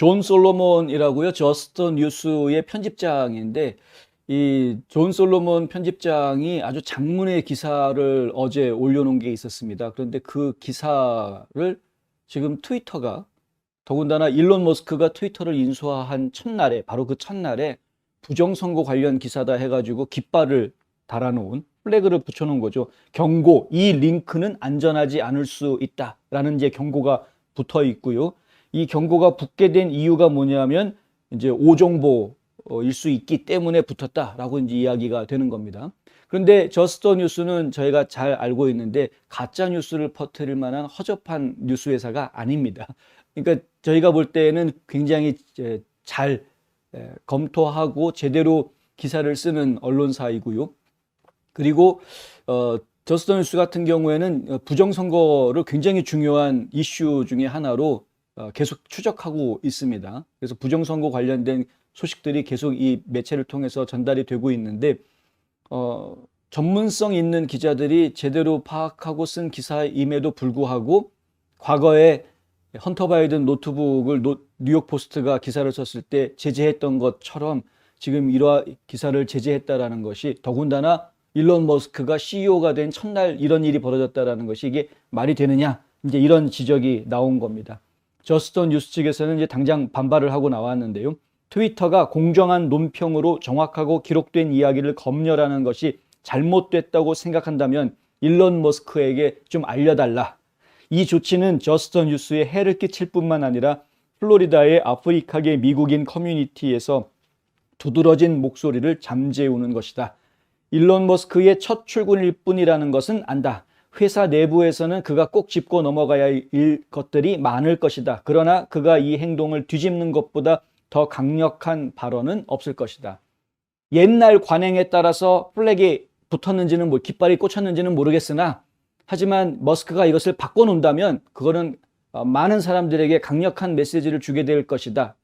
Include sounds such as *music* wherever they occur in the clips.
존 솔로몬이라고요. 저스트 뉴스의 편집장인데 이 존 솔로몬 편집장이 아주 장문의 기사를 어제 올려놓은 게 있었습니다. 그런데 그 기사를 지금 트위터가 더군다나 일론 머스크가 트위터를 인수한 첫날에 바로 그 첫날에 부정선거 관련 기사다 해가지고 깃발을 달아놓은 플래그를 붙여놓은 거죠. 경고, 이 링크는 안전하지 않을 수 있다라는 이제 경고가 붙어 있고요. 이 경고가 붙게 된 이유가 뭐냐면 이제 오정보일 수 있기 때문에 붙었다라고 이제 이야기가 되는 겁니다. 그런데 저스터 뉴스는 저희가 잘 알고 있는데 가짜 뉴스를 퍼뜨릴 만한 허접한 뉴스 회사가 아닙니다. 그러니까 저희가 볼 때는 굉장히 잘 에, 검토하고 제대로 기사를 쓰는 언론사이고요. 그리고 어, 저스터 뉴스 같은 경우에는 어, 부정선거를 굉장히 중요한 이슈 중에 하나로 어, 계속 추적하고 있습니다. 그래서 부정선거 관련된 소식들이 계속 이 매체를 통해서 전달이 되고 있는데 어, 전문성 있는 기자들이 제대로 파악하고 쓴 기사임에도 불구하고 과거에 헌터 바이든 노트북을 노- 뉴욕 포스트가 기사를 썼을 때 제재했던 것처럼 지금 이러한 기사를 제재했다라는 것이 더군다나 일론 머스크가 CEO가 된 첫날 이런 일이 벌어졌다라는 것이 이게 말이 되느냐 이제 이런 지적이 나온 겁니다. 저스턴 뉴스 측에서는 이제 당장 반발을 하고 나왔는데요. 트위터가 공정한 논평으로 정확하고 기록된 이야기를 검열하는 것이 잘못됐다고 생각한다면 일론 머스크에게 좀 알려달라. 이 조치는 저스턴 뉴스에 해를 끼칠 뿐만 아니라 플로리다의 아프리카계 미국인 커뮤니티에서 두드러진 목소리를 잠재우는 것이다. 일론 머스크의 첫 출근일 뿐이라는 것은 안다. 회사 내부에서는 그가 꼭 짚고 넘어가야 할 것들이 많을 것이다. 그러나 그가 이 행동을 뒤집는 것보다 더 강력한 발언은 없을 것이다. 옛날 관행에 따라서 플렉이 붙었는지는 뭐 깃발이 꽂혔는지는 모르겠으나 하지만 머스크가 이것을 바꿔놓는다면 그거는 어, 많은 사람들에게 강력한 메시지를 주게 될 것이다.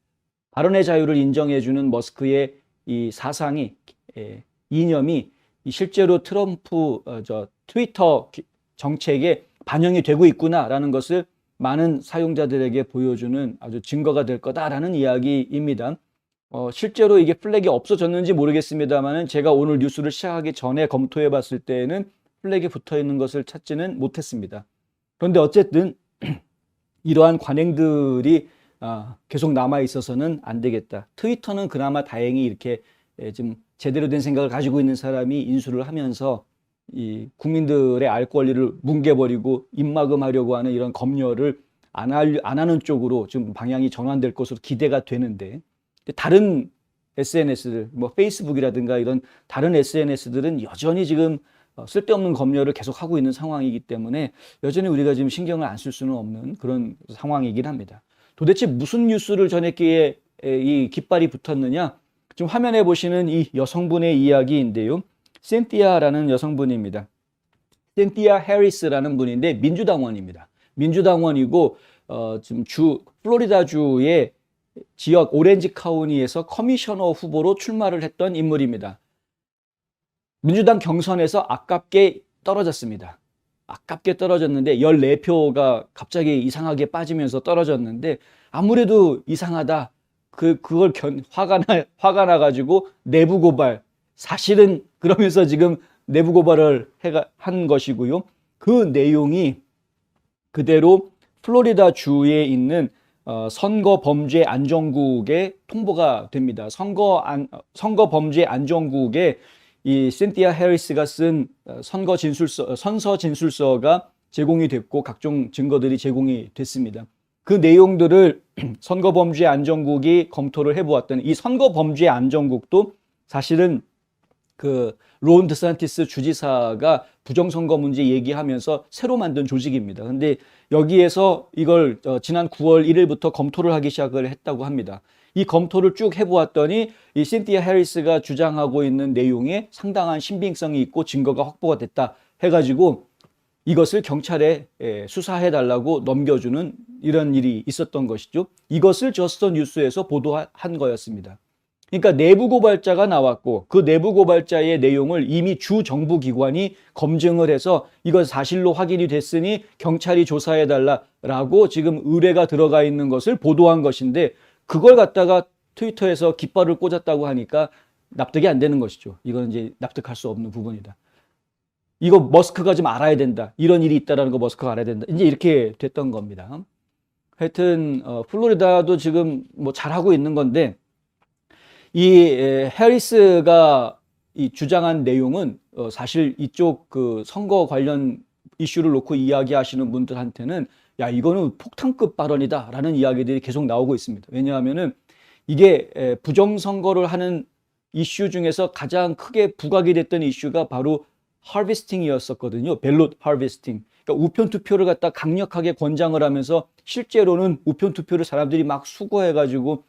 발언의 자유를 인정해주는 머스크의 이 사상이 에, 이념이 이 실제로 트럼프 어, 저 트위터 기- 정책에 반영이 되고 있구나라는 것을 많은 사용자들에게 보여주는 아주 증거가 될 거다라는 이야기입니다. 어, 실제로 이게 플렉이 없어졌는지 모르겠습니다만은 제가 오늘 뉴스를 시작하기 전에 검토해 봤을 때에는 플렉이 붙어 있는 것을 찾지는 못했습니다. 그런데 어쨌든 *clears throat* 이러한 관행들이 아, 계속 남아 있어서는 안 되겠다. 트위터는 그나마 다행히 이렇게 예, 좀 제대로 된 생각을 가지고 있는 사람이 인수를 하면서 이 국민들의 알 권리를 뭉개버리고 입막음하려고 하는 이런 검열을 안, 할, 안 하는 쪽으로 좀 방향이 전환될 것으로 기대가 되는데 다른 SNS들, 뭐 페이스북이라든가 이런 다른 SNS들은 여전히 지금 어, 쓸데없는 검열을 계속 하고 있는 상황이기 때문에 여전히 우리가 지금 신경을 안 쓸 수는 없는 그런 상황이긴 합니다. 도대체 무슨 뉴스를 전했기에 에, 이 깃발이 붙었느냐? 지금 화면에 보시는 이 여성분의 이야기인데요. 센티아라는 여성분입니다. 센티아 해리스라는 분인데 민주당원입니다. 민주당원이고 어, 지금 주 플로리다 주의 지역 오렌지 카운티에서 커미셔너 후보로 출마를 했던 인물입니다. 민주당 경선에서 아깝게 떨어졌습니다. 아깝게 떨어졌는데 14표가 갑자기 이상하게 빠지면서 떨어졌는데 아무래도 이상하다. 그 그걸 견, 화가 나 화가 나 가지고 내부 고발 사실은 그러면서 지금 내부 고발을 한 것이고요. 그 내용이 그대로 플로리다 주에 있는 어, 선거 범죄 안정국에 통보가 됩니다. 선거 안, 선거 범죄 안정국에 이 신티아 해리스가 쓴 어, 선거 진술서 선서 진술서가 제공이 됐고 각종 증거들이 제공이 됐습니다. 그 내용들을 *clears throat* 선거 범죄 안정국이 검토를 해보았더니 이 선거 범죄 안정국도 사실은 그 론 드산티스 주지사가 부정선거 문제 얘기하면서 새로 만든 조직입니다. 근데 여기에서 이걸 어, 지난 9월 1일부터 검토를 하기 시작을 했다고 합니다. 이 검토를 쭉 해보았더니 이 신티아 해리스가 주장하고 있는 내용에 상당한 신빙성이 있고 증거가 확보가 됐다 해가지고 이것을 경찰에 예, 수사해 달라고 넘겨주는 이런 일이 있었던 것이죠. 이것을 저스터 뉴스에서 보도한 거였습니다. 그러니까 내부 고발자가 나왔고 그 내부 고발자의 내용을 이미 주 정부 기관이 검증을 해서 이것 사실로 확인이 됐으니 경찰이 조사해 달라라고 지금 의뢰가 들어가 있는 것을 보도한 것인데 그걸 갖다가 트위터에서 깃발을 꽂았다고 하니까 납득이 안 되는 것이죠. 이건 이제 납득할 수 없는 부분이다. 이거 머스크가 좀 알아야 된다. 이런 일이 있다라는 거 머스크가 알아야 된다. 이제 이렇게 됐던 겁니다. 하여튼 어, 플로리다도 지금 뭐 잘하고 있는 건데 이 에, 해리스가 이 주장한 내용은 어, 사실 이쪽 그 선거 관련 이슈를 놓고 이야기하시는 분들한테는 야 이거는 폭탄급 발언이다라는 이야기들이 계속 나오고 있습니다. 왜냐하면은 이게 에, 부정 선거를 하는 이슈 중에서 가장 크게 부각이 됐던 이슈가 바로 하비스팅이었었거든요. 벨롯 하비스팅. 그러니까 우편 투표를 갖다 강력하게 권장을 하면서 실제로는 우편 투표를 사람들이 막 수거해 가지고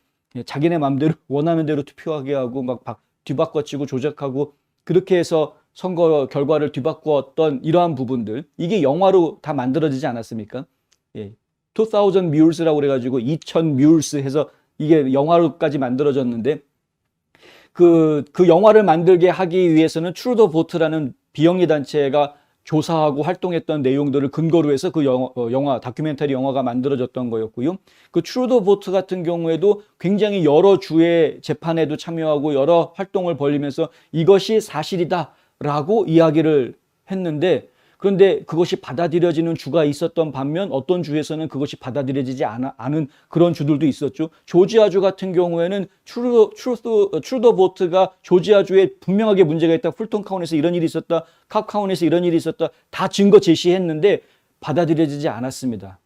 자기네 마음대로 원하는 대로 투표하게 하고 막 바- 뒤바꿔치고 조작하고 그렇게 해서 선거 결과를 뒤바꾸었던 이러한 부분들 이게 영화로 다 만들어지지 않았습니까? 예. 2000 뮬스라고 그래가지고 2000 뮬스 해서 이게 영화로까지 만들어졌는데 그, 그 영화를 만들게 하기 위해서는 트루더 보트라는 비영리 단체가 조사하고 활동했던 내용들을 근거로 해서 그 영화, 어, 영화, 다큐멘터리 영화가 만들어졌던 거였고요. 그 트루더 보트 같은 경우에도 굉장히 여러 주의 재판에도 참여하고 여러 활동을 벌이면서 이것이 사실이다라고 이야기를 했는데 그런데 그것이 받아들여지는 주가 있었던 반면 어떤 주에서는 그것이 받아들여지지 않아, 않은 그런 주들도 있었죠. 조지아주 같은 경우에는 트루더, 트루더, 트루더 보트가 조지아주에 분명하게 문제가 있다. 풀톤 카운에서 이런 일이 있었다. 캅 카운에서 이런 일이 있었다. 다 증거 제시했는데 받아들여지지 않았습니다.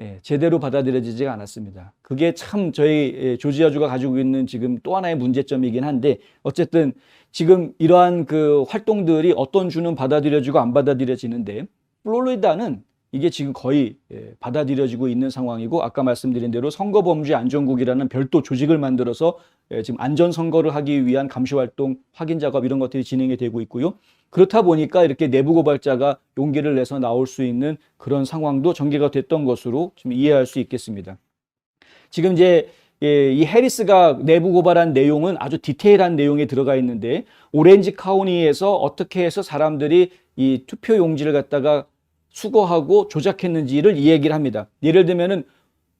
예, 제대로 받아들여지지가 않았습니다. 그게 참 저희 예, 조지아주가 가지고 있는 지금 또 하나의 문제점이긴 한데 어쨌든 지금 이러한 그 활동들이 어떤 주는 받아들여지고 안 받아들여지는데 플로리다는 이게 지금 거의 예, 받아들여지고 있는 상황이고 아까 말씀드린 대로 선거범죄 안전국이라는 별도 조직을 만들어서 예, 지금 안전 선거를 하기 위한 감시 활동, 확인 작업 이런 것들이 진행이 되고 있고요. 그렇다 보니까 이렇게 내부 고발자가 용기를 내서 나올 수 있는 그런 상황도 전개가 됐던 것으로 좀 이해할 수 있겠습니다. 지금 이제 예, 이 해리스가 내부 고발한 내용은 아주 디테일한 내용이 들어가 있는데 오렌지 카운티에서 어떻게 해서 사람들이 이 투표 용지를 갖다가 수거하고 조작했는지를 이 얘기를 합니다. 예를 들면은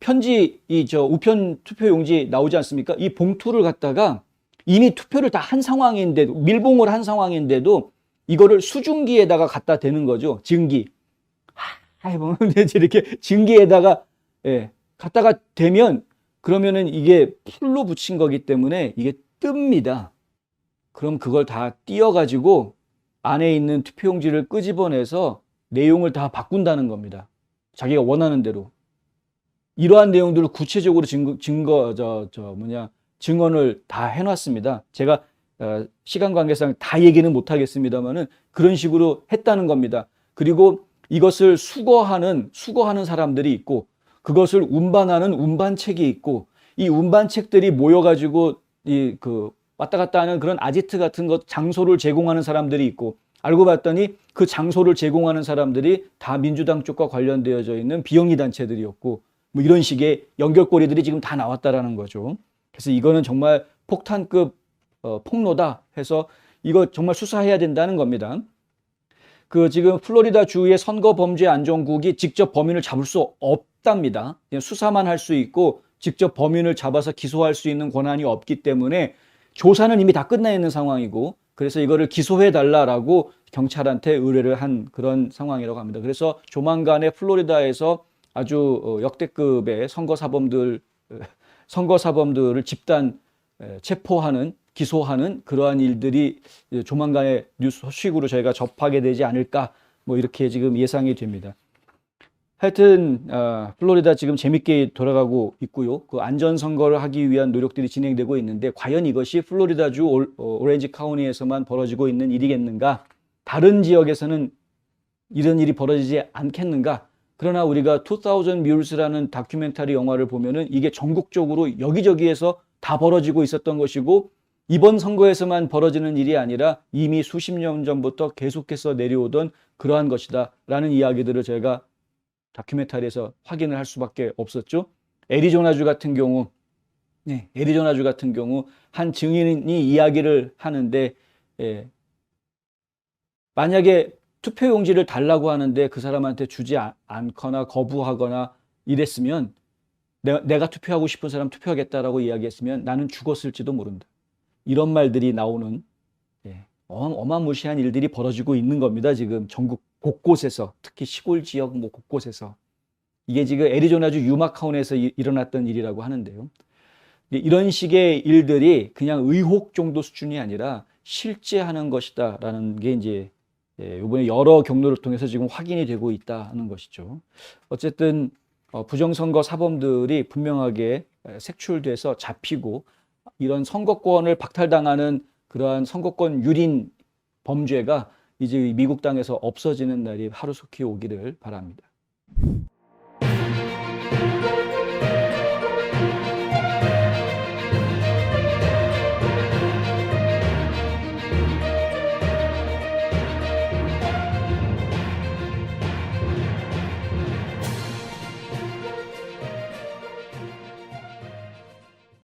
편지 이 저 우편 투표 용지 나오지 않습니까? 이 봉투를 갖다가 이미 투표를 다 한 상황인데도 밀봉을 한 상황인데도 이거를 수증기에다가 갖다 대는 거죠. 증기. 아, 보면 이제 이렇게 증기에다가 예, 갖다가 대면 그러면은 이게 풀로 붙인 거기 때문에 이게 뜹니다. 그럼 그걸 다 띄어 가지고 안에 있는 투표용지를 끄집어내서 내용을 다 바꾼다는 겁니다. 자기가 원하는 대로. 이러한 내용들을 구체적으로 증거, 증거 저, 저 뭐냐, 증언을 다 해놨습니다. 제가 어, 시간 관계상 다 얘기는 못하겠습니다만은 그런 식으로 했다는 겁니다. 그리고 이것을 수거하는, 수거하는 사람들이 있고 그것을 운반하는 운반책이 있고 이 운반책들이 모여가지고 이 그 왔다 갔다 하는 그런 아지트 같은 것 장소를 제공하는 사람들이 있고 알고 봤더니 그 장소를 제공하는 사람들이 다 민주당 쪽과 관련되어져 있는 비영리 단체들이었고 뭐 이런 식의 연결고리들이 지금 다 나왔다라는 거죠. 그래서 이거는 정말 폭탄급 어, 폭로다 해서 이거 정말 수사해야 된다는 겁니다. 그 지금 플로리다 주의 선거 범죄 안전국이 직접 범인을 잡을 수 없답니다. 그냥 수사만 할 수 있고 직접 범인을 잡아서 기소할 수 있는 권한이 없기 때문에 조사는 이미 다 끝나 있는 상황이고 그래서 이거를 기소해 달라라고 경찰한테 의뢰를 한 그런 상황이라고 합니다. 그래서 조만간에 플로리다에서 아주 어, 역대급의 선거 사범들 *laughs* 선거 사범들을 집단 에, 체포하는 기소하는 그러한 일들이 조만간에 뉴스 소식으로 저희가 접하게 되지 않을까 뭐 이렇게 지금 예상이 됩니다. 하여튼 어, 플로리다 지금 재밌게 돌아가고 있고요. 그 안전 선거를 하기 위한 노력들이 진행되고 있는데 과연 이것이 플로리다주 올, 어, 오렌지 카운티에서만 벌어지고 있는 일이겠는가? 다른 지역에서는 이런 일이 벌어지지 않겠는가? 그러나 우리가 2000 뮬스라는 다큐멘터리 영화를 보면은 이게 전국적으로 여기저기에서 다 벌어지고 있었던 것이고 이번 선거에서만 벌어지는 일이 아니라 이미 수십 년 전부터 계속해서 내려오던 그러한 것이다라는 이야기들을 제가 다큐멘터리에서 확인을 할 수밖에 없었죠. 애리조나주 같은 경우, 네, 애리조나주 같은 경우 한 증인이 이야기를 하는데 예, 만약에 투표 용지를 달라고 하는데 그 사람한테 주지 아- 않거나 거부하거나 이랬으면 내, 내가 투표하고 싶은 사람 투표하겠다라고 이야기했으면 나는 죽었을지도 모른다. 이런 말들이 나오는 예, 어마- 어마무시한 일들이 벌어지고 있는 겁니다. 지금 전국 곳곳에서 특히 시골 지역 뭐 곳곳에서 이게 지금 애리조나주 유마카운에서 이- 일어났던 일이라고 하는데요. 예, 이런 식의 일들이 그냥 의혹 정도 수준이 아니라 실제 하는 것이다라는 게 이제 예, 이번에 여러 경로를 통해서 지금 확인이 되고 있다는 것이죠. 어쨌든 어, 부정선거 사범들이 분명하게 에, 색출돼서 잡히고 이런 선거권을 박탈당하는 그러한 선거권 유린 범죄가 이제 미국 땅에서 없어지는 날이 하루속히 오기를 바랍니다.